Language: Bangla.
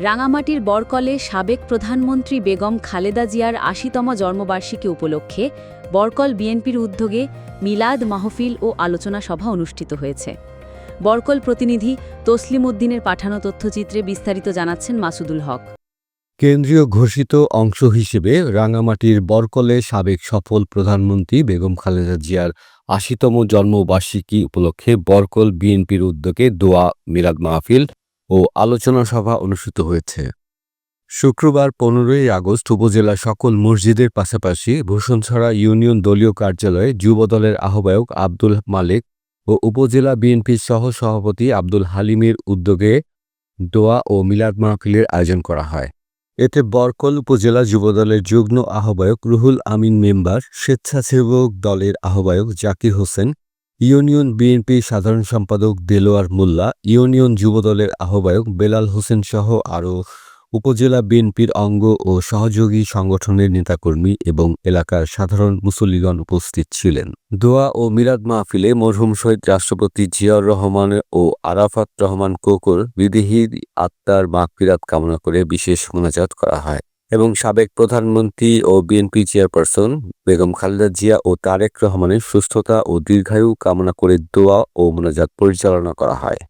রাঙামাটির বরকলে সাবেক প্রধানমন্ত্রী বেগম খালেদা জিয়ার আশিতম জন্মবার্ষিকী উপলক্ষে বরকল বিএনপির উদ্যোগে মিলাদ মাহফিল ও আলোচনা সভা অনুষ্ঠিত হয়েছে। বরকল প্রতিনিধি তসলিম উদ্দিনের পাঠানো তথ্যচিত্রে বিস্তারিত জানাচ্ছেন মাসুদুল হক। কেন্দ্রীয় ঘোষিত অংশ হিসেবে রাঙামাটির বরকলে সাবেক সফল প্রধানমন্ত্রী বেগম খালেদা জিয়ার আশিতম জন্মবার্ষিকী উপলক্ষে বরকল বিএনপির উদ্যোগে দোয়া, মিলাদ মাহফিল ও আলোচনা সভা অনুষ্ঠিত হয়েছে। শুক্রবার পনেরোই আগস্ট উপজেলা সকল মসজিদের পাশাপাশি ভূষণছড়া ইউনিয়ন দলীয় কার্যালয়ে যুবদলের আহ্বায়ক আব্দুল মালিক ও উপজেলা বিএনপির সহ সভাপতি আব্দুল হালিমের উদ্যোগে দোয়া ও মিলাদ মাহফিলের আয়োজন করা হয়। এতে বরকল উপজেলা যুবদলের যুগ্ম আহ্বায়ক রুহুল আমিন মেম্বার, স্বেচ্ছাসেবক দলের আহ্বায়ক জাকির হোসেন ইউনিয়ন বিএনপি সাধারণ সম্পাদক দেলোয়ার মোল্লা, ইউনিয়ন যুবদলের আহ্বায়ক বেলাল হোসেন সহ আরও উপজেলা বিএনপির অঙ্গ ও সহযোগী সংগঠনের নেতাকর্মী এবং এলাকার সাধারণ মুসল্লিগণ উপস্থিত ছিলেন। দোয়া ও মিরাদ মাহফিলে মরহুম শহীদ রাষ্ট্রপতি জিয়াউর রহমান ও আরাফাত রহমান কোকর বিদেহী আত্মার মাগফিরাত কামনা করে বিশেষ মোনাজাত করা হয়। এবং সাবেক প্রধানমন্ত্রী ও বিএনপি চেয়ারপারসন বেগম খালেদা জিয়া ও তারেক রহমানের সুস্থতা ও দীর্ঘায়ু কামনা করে দোয়া ও মোনাজাত পরিচালনা করা হয়।